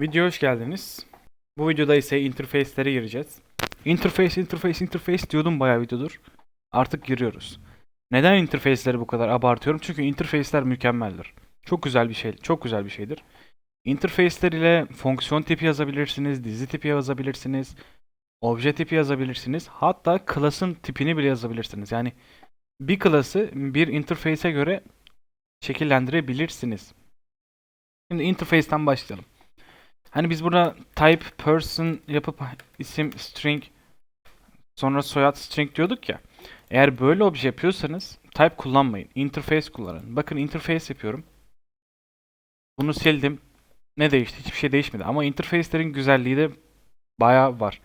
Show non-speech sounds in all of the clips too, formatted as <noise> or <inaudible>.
Videoya hoş geldiniz. Bu videoda ise interface'lere gireceğiz. Interface, interface, interface diyordum bayağı videodur. Artık giriyoruz. Neden interface'leri bu kadar abartıyorum? Çünkü interface'ler mükemmeldir. Çok güzel bir şey, çok güzel bir şeydir. Interface'ler ile fonksiyon tipi yazabilirsiniz, dizi tipi yazabilirsiniz, obje tipi yazabilirsiniz. Hatta class'ın tipini bile yazabilirsiniz. Yani bir class'ı bir interface'e göre şekillendirebilirsiniz. Şimdi interface'ten başlayalım. Hani biz burada type person yapıp isim string sonra soyad string diyorduk ya. Eğer böyle obje yapıyorsanız type kullanmayın. Interface kullanın. Bakın interface yapıyorum. Bunu sildim. Ne değişti? Hiçbir şey değişmedi. Ama interface'lerin güzelliği de bayağı var.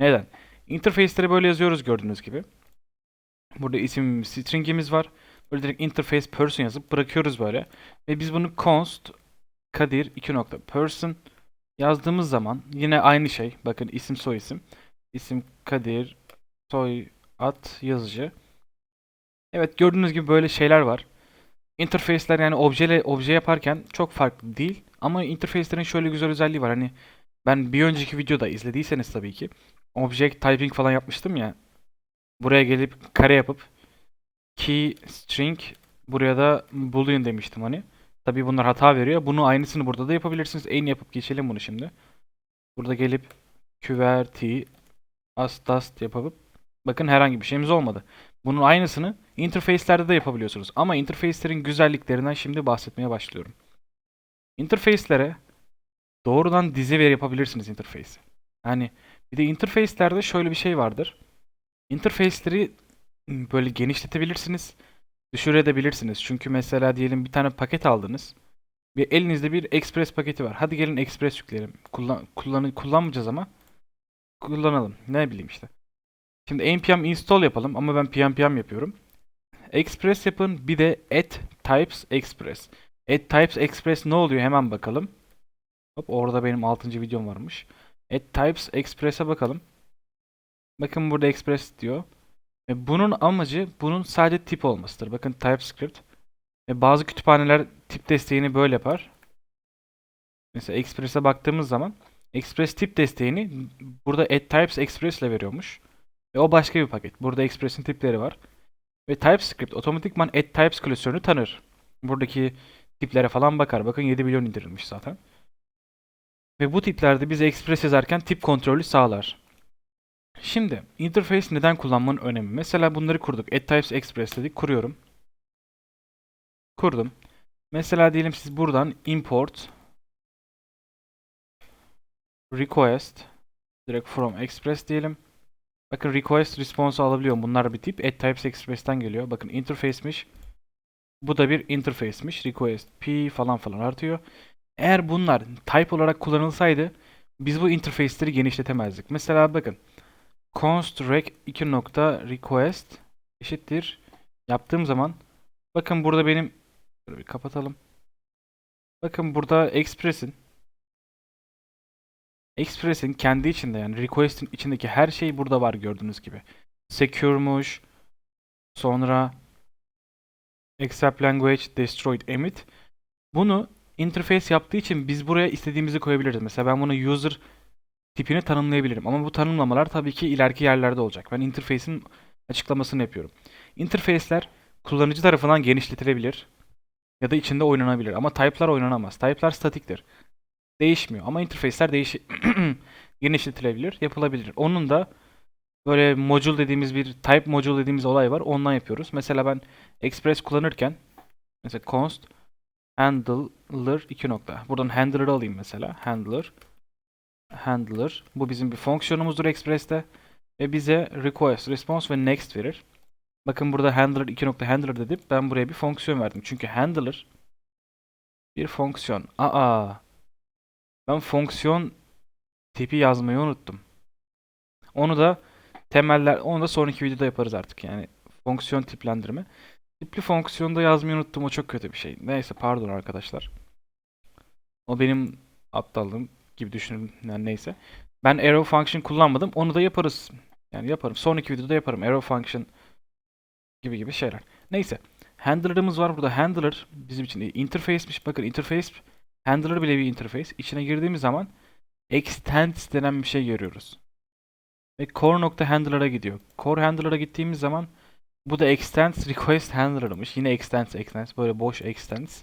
Neden? Interface'leri böyle yazıyoruz gördüğünüz gibi. Burada isim string'imiz var. Böyle direkt interface person yazıp bırakıyoruz böyle. Ve biz bunu const kadir 2 nokta person yazdığımız zaman yine aynı şey. Bakın isim soy isim. İsim Kadir soy at yazıcı. Evet gördüğünüz gibi böyle şeyler var. Interface'ler yani objeyle obje yaparken çok farklı değil. Ama interface'lerin şöyle güzel özelliği var. Hani ben bir önceki videoda izlediyseniz tabii ki object typing falan yapmıştım ya. Buraya gelip kare yapıp key string buraya da boolean demiştim hani. Tabii bunlar hata veriyor. Bunu aynısını burada da yapabilirsiniz. En yapıp geçelim bunu şimdi. Burada gelip QWERTY astast yapıp bakın herhangi bir şeyimiz olmadı. Bunun aynısını interface'lerde de yapabiliyorsunuz. Ama interface'lerin güzelliklerinden şimdi bahsetmeye başlıyorum. Interface'lere doğrudan dizi veri yapabilirsiniz interface. Yani bir de interface'lerde şöyle bir şey vardır. Interface'leri böyle genişletebilirsiniz düşürebilirsiniz. Çünkü mesela diyelim bir tane paket aldınız. Bir elinizde bir Express paketi var. Hadi gelin Express yükleyelim. Kullan, kullan, kullanmayacağız ama kullanalım. Ne bileyim işte. Şimdi npm install yapalım ama ben pnpm yapıyorum. Express yapın bir de add types express. Add types express ne oluyor hemen bakalım. Hop orada benim 6. videom varmış. Add types express'e bakalım. Bakın burada express diyor. Ve bunun amacı bunun sadece tip olmasıdır. Bakın TypeScript. Ve bazı kütüphaneler tip desteğini böyle yapar. Mesela Express'e baktığımız zaman Express tip desteğini burada add_types express ile veriyormuş. Ve o başka bir paket. Burada Express'in tipleri var. Ve TypeScript otomatikman add_types klasörünü tanır. Buradaki tiplere falan bakar. Bakın 7 milyon indirilmiş zaten. Ve bu tiplerde biz Express yazarken tip kontrolü sağlar. Şimdi interface neden kullanmanın önemi? Mesela bunları kurduk. AddTypes Express dedik. Kuruyorum. Kurdum. Mesela diyelim siz buradan import request direkt from express diyelim. Bakın request response alabiliyorum. Bunlar bir tip. AddTypes Express'ten geliyor. Bakın interface'miş. Bu da bir interface'miş. Request p falan falan artıyor. Eğer bunlar type olarak kullanılsaydı biz bu interface'leri genişletemezdik. Mesela bakın const rec 2 nokta request eşittir yaptığım zaman bakın burada benim Şöyle bir kapatalım. Bakın burada express'in express'in kendi içinde yani request'in içindeki her şey burada var gördüğünüz gibi. Secure'muş sonra accept language destroyed emit bunu interface yaptığı için biz buraya istediğimizi koyabiliriz. Mesela ben bunu user tipini tanımlayabilirim. Ama bu tanımlamalar tabii ki ileriki yerlerde olacak. Ben interface'in açıklamasını yapıyorum. Interface'ler kullanıcı tarafından genişletilebilir ya da içinde oynanabilir. Ama type'lar oynanamaz. Type'lar statiktir. Değişmiyor. Ama interface'ler değiş <clears throat> genişletilebilir, yapılabilir. Onun da böyle module dediğimiz bir type module dediğimiz olay var. Ondan yapıyoruz. Mesela ben Express kullanırken mesela const handler 2 nokta. Buradan handler'ı alayım mesela. Handler handler. Bu bizim bir fonksiyonumuzdur Express'te. Ve bize request, response ve next verir. Bakın burada handler 2 nokta handler dedim. Ben buraya bir fonksiyon verdim. Çünkü handler bir fonksiyon. Aa. Ben fonksiyon tipi yazmayı unuttum. Onu da temeller onu da sonraki videoda yaparız artık yani. Fonksiyon tiplendirme. Tipli fonksiyonda yazmayı unuttum. O çok kötü bir şey. Neyse pardon arkadaşlar. O benim aptallığım gibi düşünün. Yani neyse. Ben arrow function kullanmadım. Onu da yaparız. Yani yaparım. Sonraki videoda yaparım. Arrow function gibi gibi şeyler. Neyse. Handler'ımız var burada. Handler bizim için interface'miş. Bakın interface Handler bile bir interface. İçine girdiğimiz zaman extends denen bir şey görüyoruz. Ve core nokta handler'a gidiyor. Core handler'a gittiğimiz zaman bu da extends request handler'mış. Yine extends extends böyle boş extends.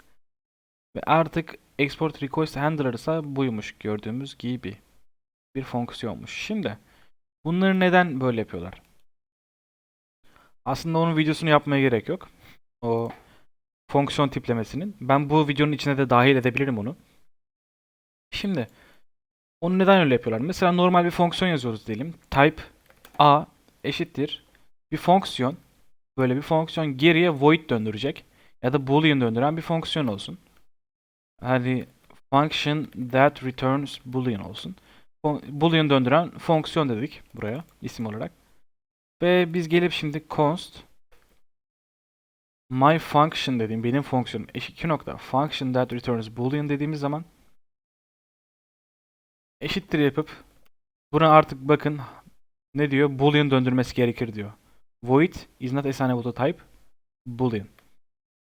Ve artık export request handler ise buymuş gördüğümüz gibi bir fonksiyonmuş. Şimdi bunları neden böyle yapıyorlar? Aslında onun videosunu yapmaya gerek yok. O fonksiyon tiplemesinin. Ben bu videonun içine de dahil edebilirim onu. Şimdi onu neden öyle yapıyorlar? Mesela normal bir fonksiyon yazıyoruz diyelim. Type a eşittir bir fonksiyon. Böyle bir fonksiyon geriye void döndürecek. Ya da boolean döndüren bir fonksiyon olsun. Hani function that returns boolean olsun. Boolean döndüren fonksiyon dedik buraya isim olarak. Ve biz gelip şimdi const my function dediğim benim fonksiyonum eşit 2 nokta function that returns boolean dediğimiz zaman eşittir yapıp buna artık bakın ne diyor? Boolean döndürmesi gerekir diyor. Void is not assignable to type boolean.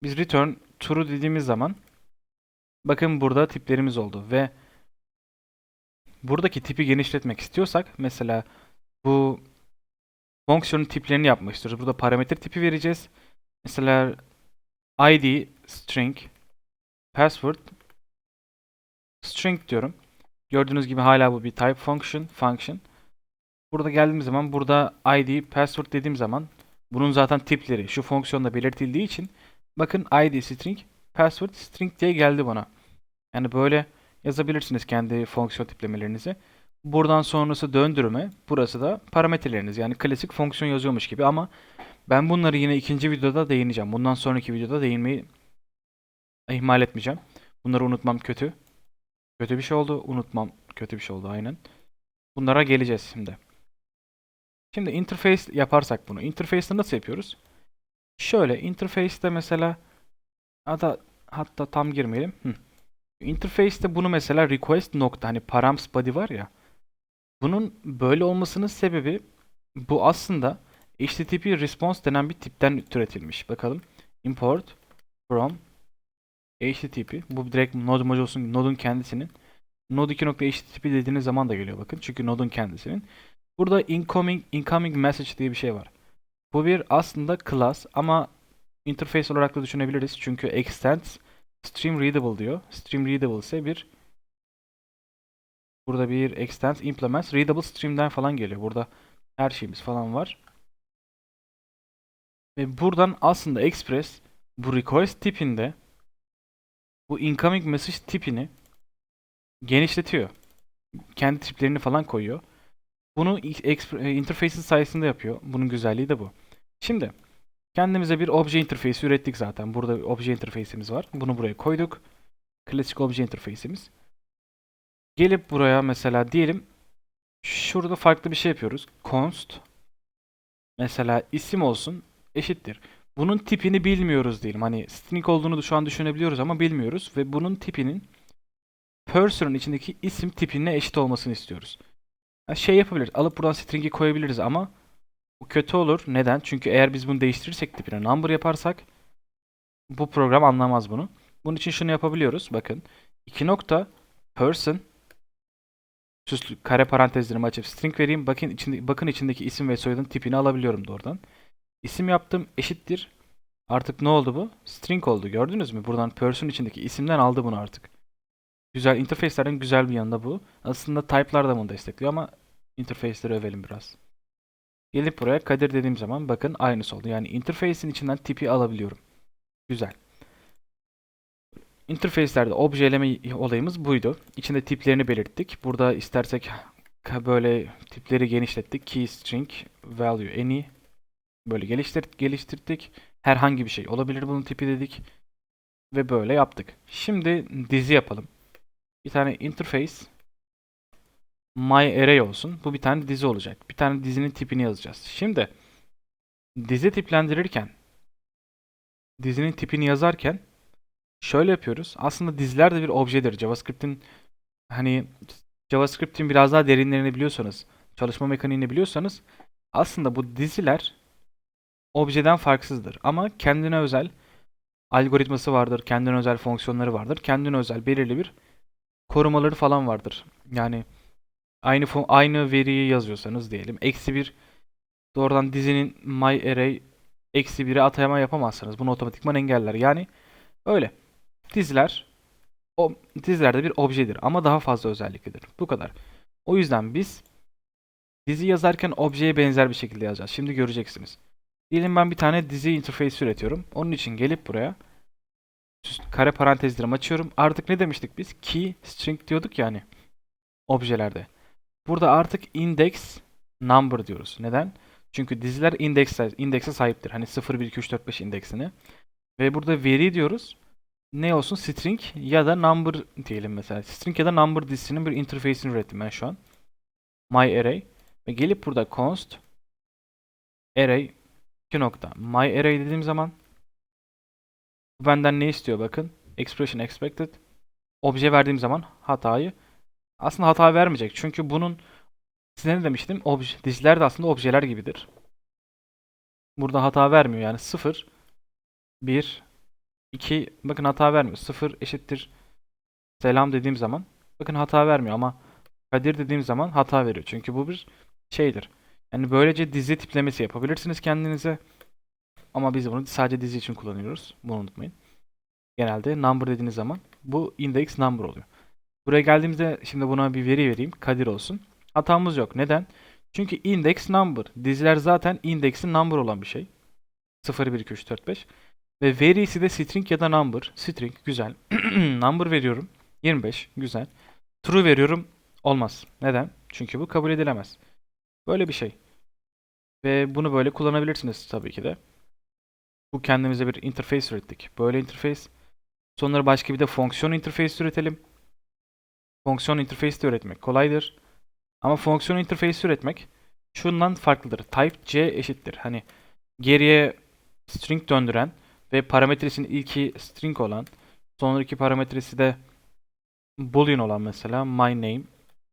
Biz return true dediğimiz zaman bakın burada tiplerimiz oldu ve buradaki tipi genişletmek istiyorsak mesela bu fonksiyonun tiplerini yapmak istiyoruz. Burada parametre tipi vereceğiz. Mesela id string password string diyorum. Gördüğünüz gibi hala bu bir type function function. Burada geldiğim zaman burada id password dediğim zaman bunun zaten tipleri şu fonksiyonda belirtildiği için bakın id string password string diye geldi bana. Yani böyle yazabilirsiniz kendi fonksiyon tiplemelerinizi. Buradan sonrası döndürme, burası da parametreleriniz. Yani klasik fonksiyon yazıyormuş gibi ama ben bunları yine ikinci videoda değineceğim. Bundan sonraki videoda değinmeyi ihmal etmeyeceğim. Bunları unutmam kötü. Kötü bir şey oldu. Unutmam kötü bir şey oldu aynen. Bunlara geleceğiz şimdi. Şimdi interface yaparsak bunu. Interface'te nasıl yapıyoruz? Şöyle interface'te mesela hatta, hatta tam girmeyelim. Hı. Interface'te bunu mesela request nokta hani params body var ya. Bunun böyle olmasının sebebi bu aslında HTTP response denen bir tipten türetilmiş. Bakalım. Import from HTTP. Bu direkt Node module'sun Node'un kendisinin. Node 2.http dediğiniz zaman da geliyor bakın. Çünkü Node'un kendisinin. Burada incoming incoming message diye bir şey var. Bu bir aslında class ama interface olarak da düşünebiliriz. Çünkü extends stream readable diyor. Stream readable ise bir burada bir extends implements readable stream'den falan geliyor. Burada her şeyimiz falan var. Ve buradan aslında Express bu request tipinde bu incoming message tipini genişletiyor. Kendi tiplerini falan koyuyor. Bunu interface'in sayesinde yapıyor. Bunun güzelliği de bu. Şimdi kendimize bir obje interface ürettik zaten. Burada bir obje interface'imiz var. Bunu buraya koyduk. Klasik obje interface'imiz. Gelip buraya mesela diyelim şurada farklı bir şey yapıyoruz. const mesela isim olsun eşittir. Bunun tipini bilmiyoruz diyelim. Hani string olduğunu şu an düşünebiliyoruz ama bilmiyoruz ve bunun tipinin person'ın içindeki isim tipine eşit olmasını istiyoruz. Yani şey yapabiliriz. Alıp buradan string'i koyabiliriz ama bu kötü olur. Neden? Çünkü eğer biz bunu değiştirirsek tipine number yaparsak bu program anlamaz bunu. Bunun için şunu yapabiliyoruz. Bakın. 2 nokta person süslü kare parantezlerimi açıp string vereyim. Bakın içinde, bakın içindeki isim ve soyadın tipini alabiliyorum doğrudan. İsim yaptım eşittir. Artık ne oldu bu? String oldu. Gördünüz mü? Buradan person içindeki isimden aldı bunu artık. Güzel. Interface'lerin güzel bir yanı da bu. Aslında type'lar da bunu destekliyor ama interface'leri övelim biraz. Gelip buraya Kadir dediğim zaman bakın aynısı oldu. Yani interface'in içinden tipi alabiliyorum. Güzel. Interface'lerde obje eleme olayımız buydu. İçinde tiplerini belirttik. Burada istersek böyle tipleri genişlettik. Key string value any böyle geliştir geliştirdik. Herhangi bir şey olabilir bunun tipi dedik. Ve böyle yaptık. Şimdi dizi yapalım. Bir tane interface my array olsun. Bu bir tane dizi olacak. Bir tane dizinin tipini yazacağız. Şimdi dizi tiplendirirken dizinin tipini yazarken şöyle yapıyoruz. Aslında diziler de bir objedir. JavaScript'in hani JavaScript'in biraz daha derinlerini biliyorsanız, çalışma mekaniğini biliyorsanız aslında bu diziler objeden farksızdır. Ama kendine özel algoritması vardır, kendine özel fonksiyonları vardır. Kendine özel belirli bir korumaları falan vardır. Yani aynı fon- aynı veriyi yazıyorsanız diyelim. Eksi bir doğrudan dizinin my array eksi 1'e atayama yapamazsınız. Bunu otomatikman engeller. Yani öyle. Diziler o dizilerde bir objedir ama daha fazla özelliklidir. Bu kadar. O yüzden biz dizi yazarken objeye benzer bir şekilde yazacağız. Şimdi göreceksiniz. Diyelim ben bir tane dizi interface üretiyorum. Onun için gelip buraya kare parantezlerimi açıyorum. Artık ne demiştik biz? Key string diyorduk yani objelerde. Burada artık index number diyoruz. Neden? Çünkü diziler indekse, indekse sahiptir. Hani 0, 1, 2, 3, 4, 5 indeksini. Ve burada veri diyoruz. Ne olsun? String ya da number diyelim mesela. String ya da number dizisinin bir interface'ini ürettim ben şu an. My array. Ve gelip burada const array 2 nokta. My array dediğim zaman benden ne istiyor bakın. Expression expected. Obje verdiğim zaman hatayı aslında hata vermeyecek. Çünkü bunun size ne demiştim? Obje, diziler de aslında objeler gibidir. Burada hata vermiyor yani 0 1 2 bakın hata vermiyor. 0 eşittir selam dediğim zaman bakın hata vermiyor ama Kadir dediğim zaman hata veriyor. Çünkü bu bir şeydir. Yani böylece dizi tiplemesi yapabilirsiniz kendinize. Ama biz bunu sadece dizi için kullanıyoruz. Bunu unutmayın. Genelde number dediğiniz zaman bu index number oluyor. Buraya geldiğimizde şimdi buna bir veri vereyim. Kadir olsun. Hatamız yok. Neden? Çünkü index number. Diziler zaten index'in number olan bir şey. 0, 1, 2, 3, 4, 5. Ve verisi de string ya da number. String güzel. <clears throat> number veriyorum. 25 güzel. True veriyorum. Olmaz. Neden? Çünkü bu kabul edilemez. Böyle bir şey. Ve bunu böyle kullanabilirsiniz tabii ki de. Bu kendimize bir interface ürettik. Böyle interface. Sonra başka bir de fonksiyon interface üretelim. Fonksiyon interface de üretmek kolaydır. Ama fonksiyon interface üretmek şundan farklıdır. Type C eşittir. Hani geriye string döndüren ve parametresinin ilki string olan, sonraki parametresi de boolean olan mesela my name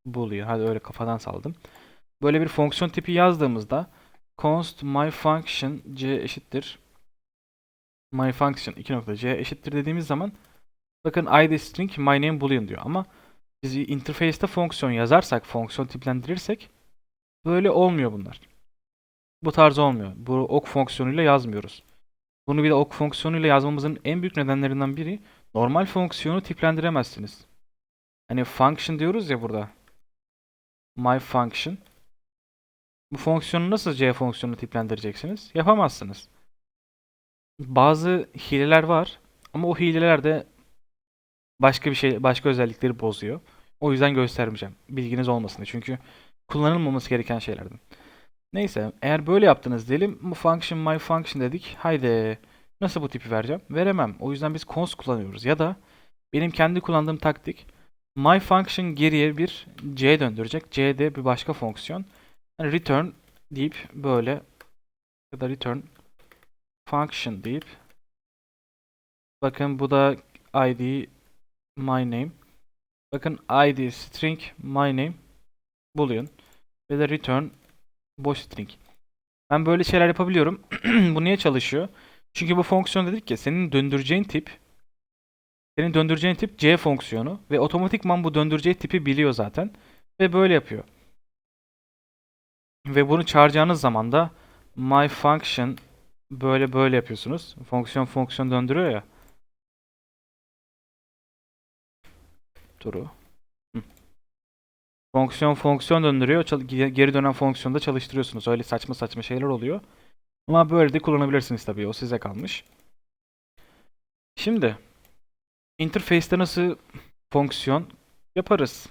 boolean. Hadi öyle kafadan saldım. Böyle bir fonksiyon tipi yazdığımızda const my function c eşittir my function 2.c eşittir dediğimiz zaman bakın id string my name boolean diyor ama biz interface'te fonksiyon yazarsak, fonksiyon tiplendirirsek böyle olmuyor bunlar. Bu tarz olmuyor. Bu ok fonksiyonuyla yazmıyoruz. Bunu bir de ok fonksiyonuyla yazmamızın en büyük nedenlerinden biri normal fonksiyonu tiplendiremezsiniz. Hani function diyoruz ya burada. My function. Bu fonksiyonu nasıl c fonksiyonunu tiplendireceksiniz? Yapamazsınız. Bazı hileler var ama o hileler de başka bir şey, başka özellikleri bozuyor. O yüzden göstermeyeceğim. Bilginiz olmasın diye. Çünkü kullanılmaması gereken şeylerden. Neyse, eğer böyle yaptınız diyelim. Function my function dedik. Haydi. Nasıl bu tipi vereceğim? Veremem. O yüzden biz const kullanıyoruz. Ya da benim kendi kullandığım taktik my function geriye bir c döndürecek. c de bir başka fonksiyon. Yani return deyip böyle ya da return function deyip bakın bu da id my name. Bakın id string my name boolean ve de return boş string. Ben böyle şeyler yapabiliyorum. <clears throat> bu niye çalışıyor? Çünkü bu fonksiyon dedik ki senin döndüreceğin tip senin döndüreceğin tip c fonksiyonu ve otomatikman bu döndüreceği tipi biliyor zaten ve böyle yapıyor. Ve bunu çağıracağınız zaman da my function böyle böyle yapıyorsunuz. Fonksiyon fonksiyon döndürüyor ya. Turu. Fonksiyon fonksiyon döndürüyor. Geri dönen fonksiyonda çalıştırıyorsunuz. Öyle saçma saçma şeyler oluyor. Ama böyle de kullanabilirsiniz tabii. O size kalmış. Şimdi interface'te nasıl fonksiyon yaparız?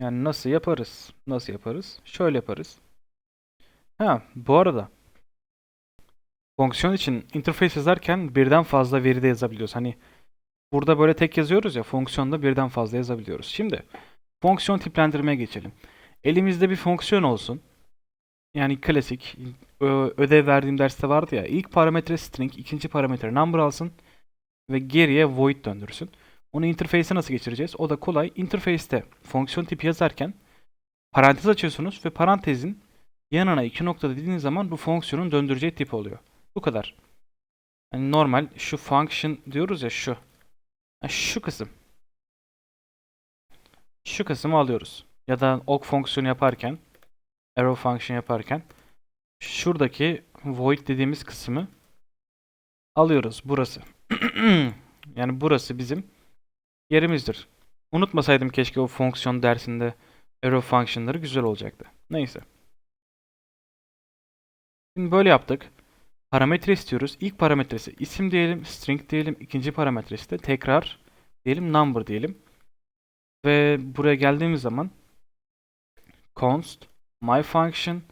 Yani nasıl yaparız? Nasıl yaparız? Şöyle yaparız. Ha, bu arada fonksiyon için interface yazarken birden fazla veri de yazabiliyoruz. Hani burada böyle tek yazıyoruz ya fonksiyonda birden fazla yazabiliyoruz. Şimdi fonksiyon tiplendirmeye geçelim. Elimizde bir fonksiyon olsun. Yani klasik ödev verdiğim derste vardı ya. İlk parametre string, ikinci parametre number alsın ve geriye void döndürsün. Onu interface'e nasıl geçireceğiz? O da kolay. Interface'te fonksiyon tipi yazarken parantez açıyorsunuz ve parantezin yanına iki nokta dediğiniz zaman bu fonksiyonun döndüreceği tip oluyor. Bu kadar. Yani normal şu function diyoruz ya şu. Şu kısım. şu kısmı alıyoruz. Ya da ok fonksiyonu yaparken, arrow function yaparken şuradaki void dediğimiz kısmı alıyoruz. Burası. <clears throat> yani burası bizim yerimizdir. Unutmasaydım keşke o fonksiyon dersinde arrow function'ları güzel olacaktı. Neyse. Şimdi böyle yaptık. Parametre istiyoruz. İlk parametresi isim diyelim, string diyelim. İkinci parametresi de tekrar diyelim, number diyelim. Ve buraya geldiğimiz zaman const my function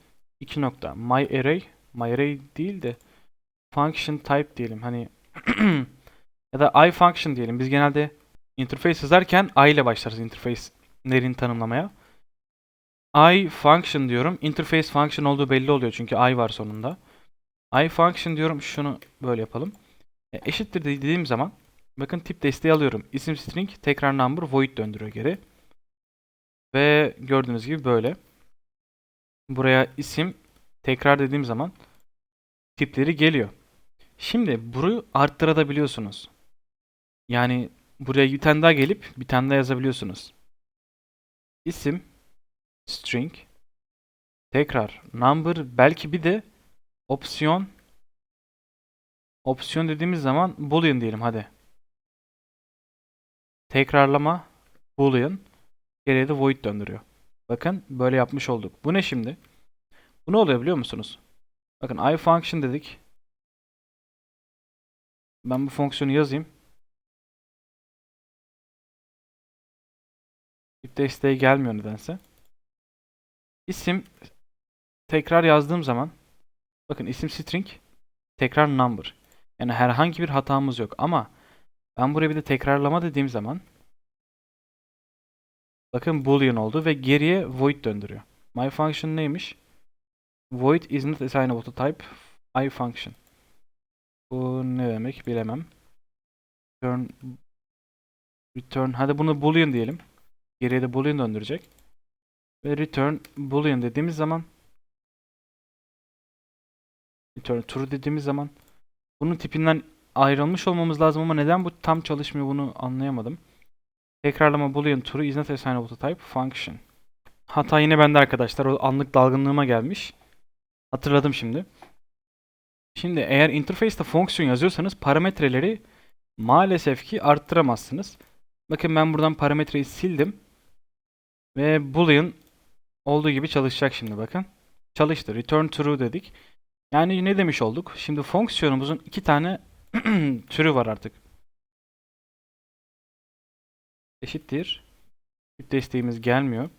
2 nokta my array my array değil de function type diyelim. Hani <clears throat> ya da i function diyelim. Biz genelde interface yazarken i ile başlarız interface'lerin tanımlamaya. i function diyorum. Interface function olduğu belli oluyor çünkü i var sonunda. İ function diyorum. Şunu böyle yapalım. E, eşittir dediğim zaman bakın tip desteği alıyorum. İsim string tekrar number void döndürüyor geri. Ve gördüğünüz gibi böyle. Buraya isim tekrar dediğim zaman tipleri geliyor. Şimdi bunu arttırabiliyorsunuz. Yani buraya bir tane daha gelip bir tane daha yazabiliyorsunuz. İsim string tekrar number belki bir de opsiyon opsiyon dediğimiz zaman boolean diyelim hadi. Tekrarlama boolean geriye de void döndürüyor. Bakın böyle yapmış olduk. Bu ne şimdi? Bu ne oluyor biliyor musunuz? Bakın i function dedik. Ben bu fonksiyonu yazayım. Tip desteği gelmiyor nedense. İsim tekrar yazdığım zaman bakın isim string tekrar number. Yani herhangi bir hatamız yok ama ben buraya bir de tekrarlama dediğim zaman bakın boolean oldu ve geriye void döndürüyor. My function neymiş? Void is not assignable to type i function. Bu ne demek bilemem. Return return hadi bunu boolean diyelim. Geriye de boolean döndürecek. Ve return boolean dediğimiz zaman return true dediğimiz zaman bunun tipinden ayrılmış olmamız lazım ama neden bu tam çalışmıyor bunu anlayamadım. Tekrarlama boolean true is not assignable to type function. Hata yine bende arkadaşlar. O anlık dalgınlığıma gelmiş. Hatırladım şimdi. Şimdi eğer interface'te fonksiyon yazıyorsanız parametreleri maalesef ki arttıramazsınız. Bakın ben buradan parametreyi sildim. Ve boolean olduğu gibi çalışacak şimdi bakın. Çalıştı. Return true dedik. Yani ne demiş olduk? Şimdi fonksiyonumuzun iki tane <clears throat> türü var artık. Eşittir. Tip desteğimiz gelmiyor.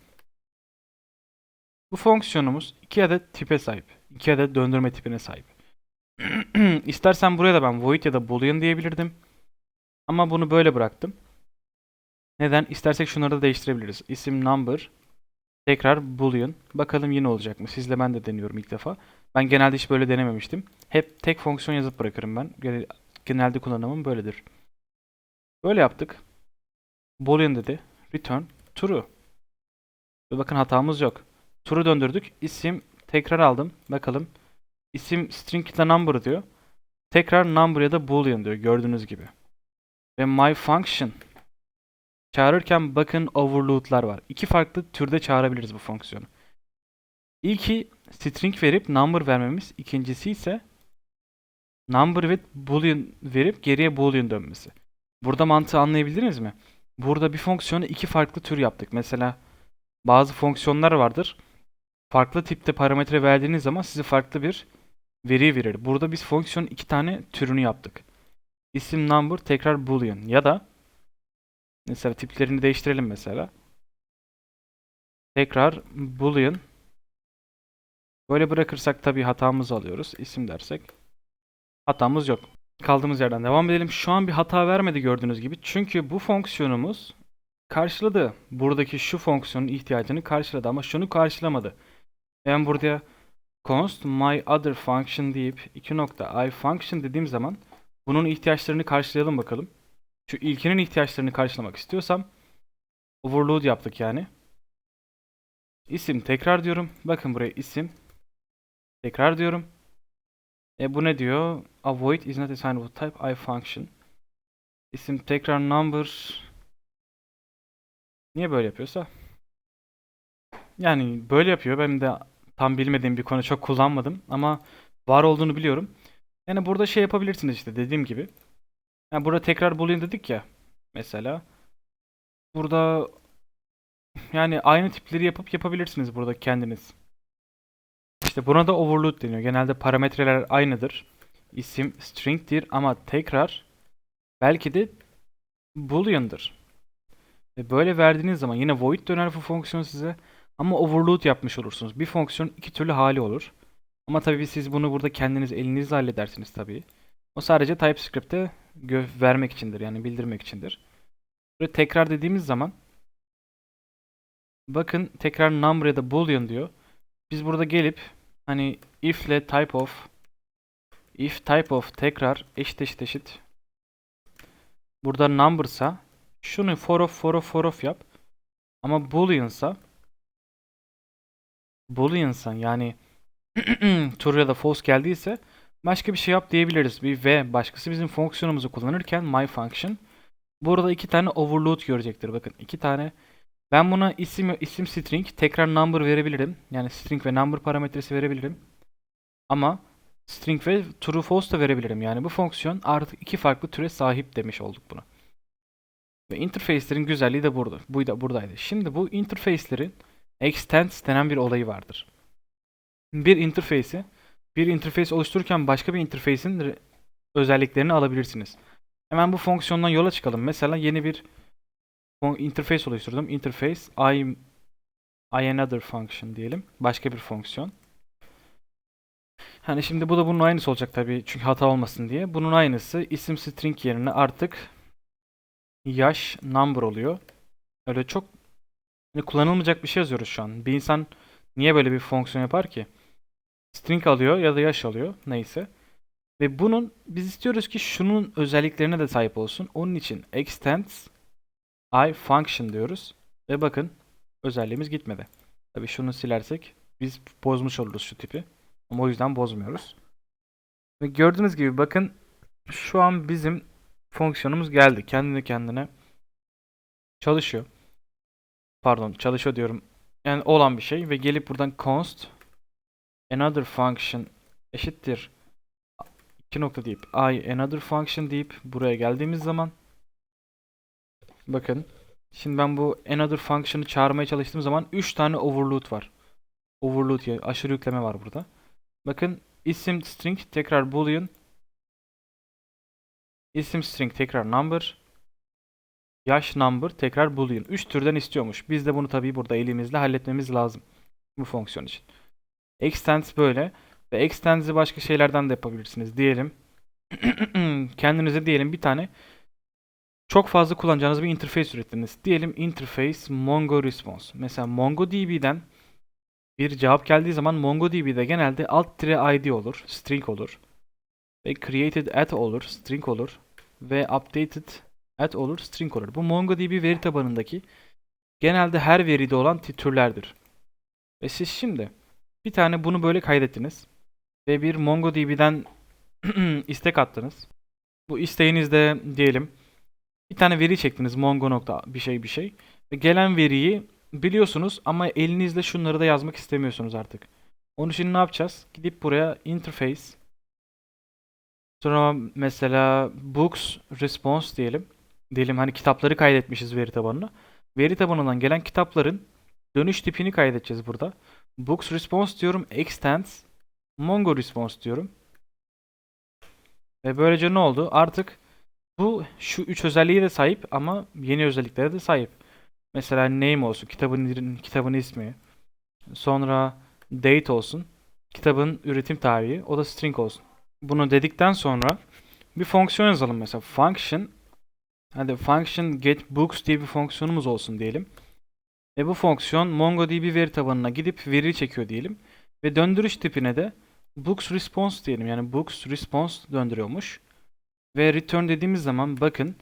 Bu fonksiyonumuz iki adet tipe sahip. iki adet döndürme tipine sahip. <clears throat> İstersen buraya da ben void ya da boolean diyebilirdim. Ama bunu böyle bıraktım. Neden? İstersek şunları da değiştirebiliriz. İsim number tekrar boolean. Bakalım yine olacak mı? Sizle ben de deniyorum ilk defa. Ben genelde hiç böyle denememiştim. Hep tek fonksiyon yazıp bırakırım ben. Genelde kullanımım böyledir. Böyle yaptık. Boolean dedi. Return true. Ve bakın hatamız yok. True döndürdük. İsim tekrar aldım. Bakalım. İsim string ile number diyor. Tekrar number ya da boolean diyor gördüğünüz gibi. Ve my function çağırırken bakın overload'lar var. İki farklı türde çağırabiliriz bu fonksiyonu. İlki string verip number vermemiz. ikincisi ise number ve boolean verip geriye boolean dönmesi. Burada mantığı anlayabildiniz mi? Burada bir fonksiyonu iki farklı tür yaptık. Mesela bazı fonksiyonlar vardır. Farklı tipte parametre verdiğiniz zaman size farklı bir veri verir. Burada biz fonksiyonun iki tane türünü yaptık. İsim number tekrar boolean ya da mesela tiplerini değiştirelim mesela. Tekrar boolean Böyle bırakırsak tabii hatamızı alıyoruz. İsim dersek. Hatamız yok. Kaldığımız yerden devam edelim. Şu an bir hata vermedi gördüğünüz gibi. Çünkü bu fonksiyonumuz karşıladı. Buradaki şu fonksiyonun ihtiyacını karşıladı ama şunu karşılamadı. Ben burada const my other function deyip 2 nokta i function dediğim zaman bunun ihtiyaçlarını karşılayalım bakalım. Şu ilkinin ihtiyaçlarını karşılamak istiyorsam overload yaptık yani. İsim tekrar diyorum. Bakın buraya isim. Tekrar diyorum. E bu ne diyor? Avoid is not assignable type i function. İsim tekrar number. Niye böyle yapıyorsa? Yani böyle yapıyor. Benim de tam bilmediğim bir konu çok kullanmadım ama var olduğunu biliyorum. Yani burada şey yapabilirsiniz işte dediğim gibi. Yani burada tekrar boolean dedik ya mesela. Burada yani aynı tipleri yapıp yapabilirsiniz burada kendiniz. İşte buna da overload deniyor. Genelde parametreler aynıdır. İsim string'tir ama tekrar belki de boolean'dır. Ve böyle verdiğiniz zaman yine void döner bu fonksiyon size ama overload yapmış olursunuz. Bir fonksiyon iki türlü hali olur. Ama tabii siz bunu burada kendiniz elinizle halledersiniz tabii. O sadece TypeScript'te gö- vermek içindir yani bildirmek içindir. Böyle tekrar dediğimiz zaman bakın tekrar number ya da boolean diyor. Biz burada gelip hani if ile type of if type of tekrar eşit eşit eşit burada number'sa şunu for of for of for of yap. Ama boolean'sa boolean'sa yani <clears throat> true ya da false geldiyse başka bir şey yap diyebiliriz. Bir ve başkası bizim fonksiyonumuzu kullanırken my function burada iki tane overload görecektir. Bakın iki tane ben buna isim isim string tekrar number verebilirim. Yani string ve number parametresi verebilirim. Ama string ve true false da verebilirim. Yani bu fonksiyon artık iki farklı türe sahip demiş olduk buna. Ve interface'lerin güzelliği de burada. Buydu, buradaydı. Şimdi bu interface'lerin extends denen bir olayı vardır. Bir interface'i bir interface oluştururken başka bir interface'in özelliklerini alabilirsiniz. Hemen bu fonksiyondan yola çıkalım. Mesela yeni bir interface oluşturdum. Interface I, I another function diyelim. Başka bir fonksiyon. Hani şimdi bu da bunun aynısı olacak tabii çünkü hata olmasın diye. Bunun aynısı isim string yerine artık yaş number oluyor. Öyle çok hani kullanılmayacak bir şey yazıyoruz şu an. Bir insan niye böyle bir fonksiyon yapar ki? String alıyor ya da yaş alıyor neyse. Ve bunun biz istiyoruz ki şunun özelliklerine de sahip olsun. Onun için extends i function diyoruz. Ve bakın özelliğimiz gitmedi. Tabii şunu silersek biz bozmuş oluruz şu tipi. Ama o yüzden bozmuyoruz. Ve gördüğünüz gibi bakın şu an bizim fonksiyonumuz geldi. Kendine kendine çalışıyor. Pardon çalışıyor diyorum. Yani olan bir şey ve gelip buradan const another function eşittir 2 nokta deyip i another function deyip buraya geldiğimiz zaman bakın şimdi ben bu another function'ı çağırmaya çalıştığım zaman 3 tane overload var. Overload ya aşırı yükleme var burada. Bakın isim string tekrar boolean isim string tekrar number yaş number tekrar boolean. 3 türden istiyormuş. Biz de bunu tabii burada elimizle halletmemiz lazım bu fonksiyon için. Extends böyle ve extends'i başka şeylerden de yapabilirsiniz. Diyelim <clears throat> kendinize diyelim bir tane çok fazla kullanacağınız bir interface ürettiniz. Diyelim interface Mongo response. Mesela MongoDB'den bir cevap geldiği zaman MongoDB'de genelde alt tire id olur, string olur. Ve created at olur, string olur. Ve updated at olur, string olur. Bu MongoDB veri tabanındaki genelde her veride olan türlerdir. Ve siz şimdi bir tane bunu böyle kaydettiniz. Ve bir MongoDB'den <clears throat> istek attınız. Bu isteğinizde diyelim bir tane veri çektiniz mongo nokta bir şey bir şey. Ve gelen veriyi biliyorsunuz ama elinizle şunları da yazmak istemiyorsunuz artık. Onun için ne yapacağız? Gidip buraya interface sonra mesela books response diyelim. Diyelim hani kitapları kaydetmişiz veri tabanına. Veri tabanından gelen kitapların dönüş tipini kaydedeceğiz burada. Books response diyorum. Extends Mongo response diyorum. Ve böylece ne oldu? Artık bu şu üç özelliğe de sahip ama yeni özelliklere de sahip. Mesela name olsun, kitabın kitabın ismi. Sonra date olsun, kitabın üretim tarihi. O da string olsun. Bunu dedikten sonra bir fonksiyon yazalım mesela. Function hadi function get books diye bir fonksiyonumuz olsun diyelim. Ve bu fonksiyon MongoDB veri tabanına gidip veri çekiyor diyelim. Ve döndürüş tipine de books response diyelim. Yani books response döndürüyormuş. Ve return dediğimiz zaman bakın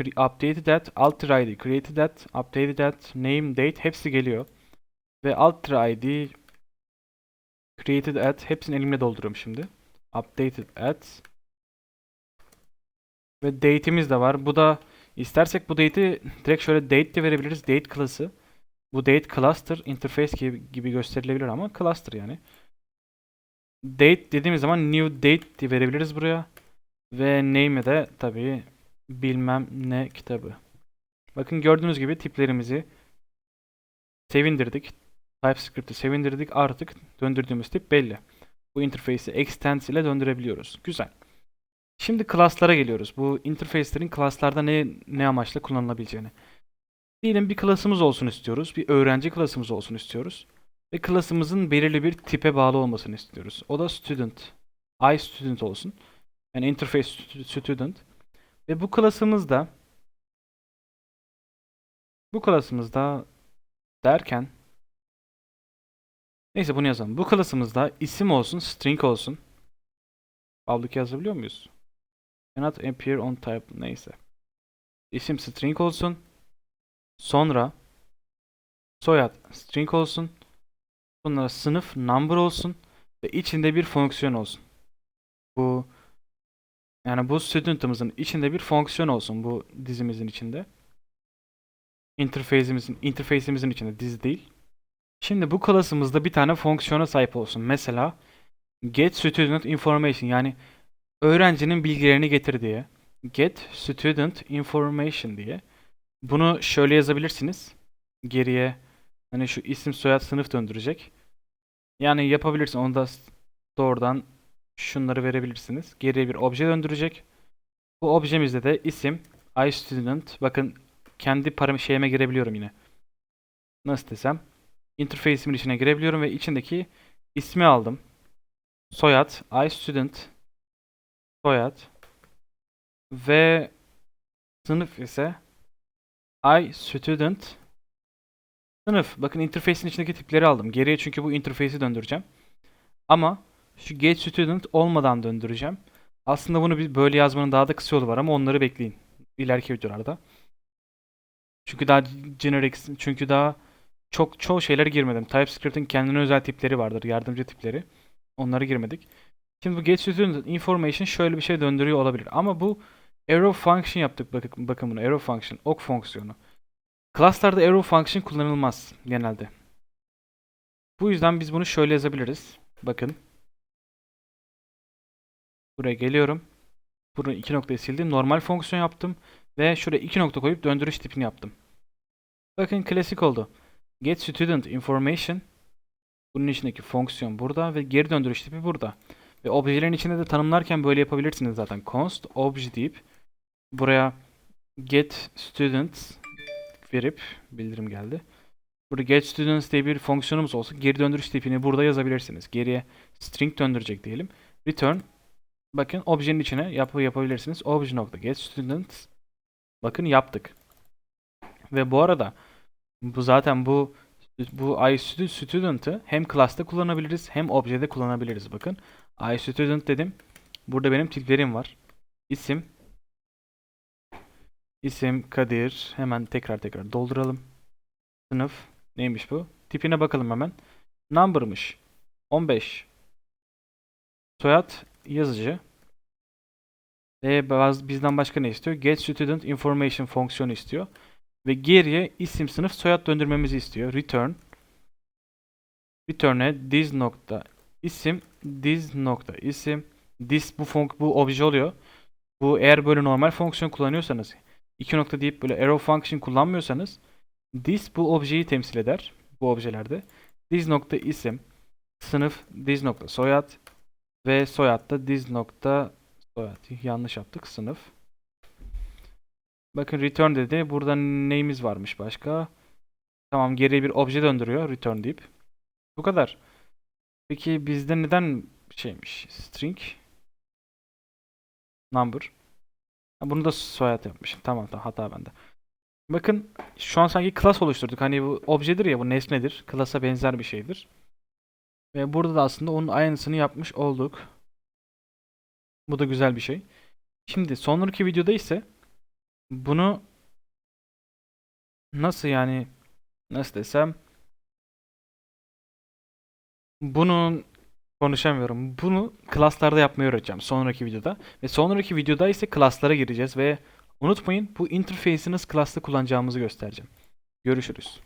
updated at, alter id, created at, updated at, name, date hepsi geliyor. Ve alter id, created at hepsini elimle dolduruyorum şimdi. Updated at ve date'imiz de var. Bu da istersek bu date'i direkt şöyle date de verebiliriz. Date klası. Bu date cluster interface gibi, gibi gösterilebilir ama cluster yani. Date dediğimiz zaman new date diye verebiliriz buraya. Ve name'e de tabii bilmem ne kitabı. Bakın gördüğünüz gibi tiplerimizi sevindirdik. TypeScript'i sevindirdik. Artık döndürdüğümüz tip belli. Bu interface'i extends ile döndürebiliyoruz. Güzel. Şimdi class'lara geliyoruz. Bu interface'lerin class'larda ne ne amaçla kullanılabileceğini. Diyelim bir klasımız olsun istiyoruz. Bir öğrenci klasımız olsun istiyoruz. Ve klasımızın belirli bir tipe bağlı olmasını istiyoruz. O da student. I student olsun. Yani interface stu- student. Ve bu klasımızda bu klasımızda derken neyse bunu yazalım. Bu klasımızda isim olsun, string olsun. Public yazabiliyor muyuz? Cannot appear on type neyse. İsim string olsun. Sonra soyad string olsun. Sonra sınıf number olsun ve içinde bir fonksiyon olsun. Bu yani bu student'ımızın içinde bir fonksiyon olsun bu dizimizin içinde. Interface'imizin interface'imizin içinde dizi değil. Şimdi bu class'ımızda bir tane fonksiyona sahip olsun. Mesela get student information yani öğrencinin bilgilerini getir diye. Get student information diye. Bunu şöyle yazabilirsiniz. Geriye hani şu isim soyad sınıf döndürecek. Yani yapabilirsin. Onu da doğrudan şunları verebilirsiniz. Geriye bir obje döndürecek. Bu objemizde de isim I student. Bakın kendi param şeyime girebiliyorum yine. Nasıl desem? Interface'imin içine girebiliyorum ve içindeki ismi aldım. Soyad I student soyad ve sınıf ise I student sınıf. Bakın interface'in içindeki tipleri aldım. Geriye çünkü bu interface'i döndüreceğim. Ama şu get student olmadan döndüreceğim. Aslında bunu bir böyle yazmanın daha da kısa yolu var ama onları bekleyin. ileriki videolarda. Çünkü daha generic, çünkü daha çok çoğu şeylere girmedim. TypeScript'in kendine özel tipleri vardır, yardımcı tipleri. Onları girmedik. Şimdi bu get student information şöyle bir şey döndürüyor olabilir. Ama bu arrow function yaptık bakın, bakın bunu arrow function, ok fonksiyonu. Class'larda arrow function kullanılmaz genelde. Bu yüzden biz bunu şöyle yazabiliriz. Bakın. Buraya geliyorum. Buraya iki noktayı sildim. Normal fonksiyon yaptım. Ve şuraya iki nokta koyup döndürüş tipini yaptım. Bakın klasik oldu. Get student information. Bunun içindeki fonksiyon burada ve geri döndürüş tipi burada. Ve objelerin içinde de tanımlarken böyle yapabilirsiniz zaten. Const obj deyip buraya get students verip bildirim geldi. Burada get students diye bir fonksiyonumuz olsa geri döndürüş tipini burada yazabilirsiniz. Geriye string döndürecek diyelim. Return bakın objenin içine yapı yapabilirsiniz. Obj nokta get students bakın yaptık. Ve bu arada bu zaten bu bu iStudent'ı hem class'ta kullanabiliriz hem objede kullanabiliriz. Bakın iStudent dedim. Burada benim tiplerim var. İsim İsim Kadir. Hemen tekrar tekrar dolduralım. Sınıf neymiş bu? Tipine bakalım hemen. Number'mış. 15. Soyad yazıcı. Ve bazı, bizden başka ne istiyor? Get student information fonksiyonu istiyor. Ve geriye isim sınıf soyad döndürmemizi istiyor. Return. Return'e this nokta isim this nokta isim this bu fonk bu obje oluyor. Bu eğer böyle normal fonksiyon kullanıyorsanız iki nokta deyip böyle arrow function kullanmıyorsanız this bu objeyi temsil eder bu objelerde. This nokta isim sınıf this nokta soyad ve soyadda this nokta soyad yanlış yaptık sınıf. Bakın return dedi. Burada neyimiz varmış başka? Tamam geriye bir obje döndürüyor return deyip. Bu kadar. Peki bizde neden şeymiş? String number. Bunu da soyad yapmışım. Tamam tamam hata bende. Bakın şu an sanki class oluşturduk. Hani bu objedir ya bu nesnedir. Class'a benzer bir şeydir. Ve burada da aslında onun aynısını yapmış olduk. Bu da güzel bir şey. Şimdi sonraki videoda ise bunu nasıl yani nasıl desem bunun konuşamıyorum. Bunu class'larda yapmayı öğreteceğim sonraki videoda. Ve sonraki videoda ise class'lara gireceğiz ve unutmayın bu interface'i nasıl class'ta kullanacağımızı göstereceğim. Görüşürüz.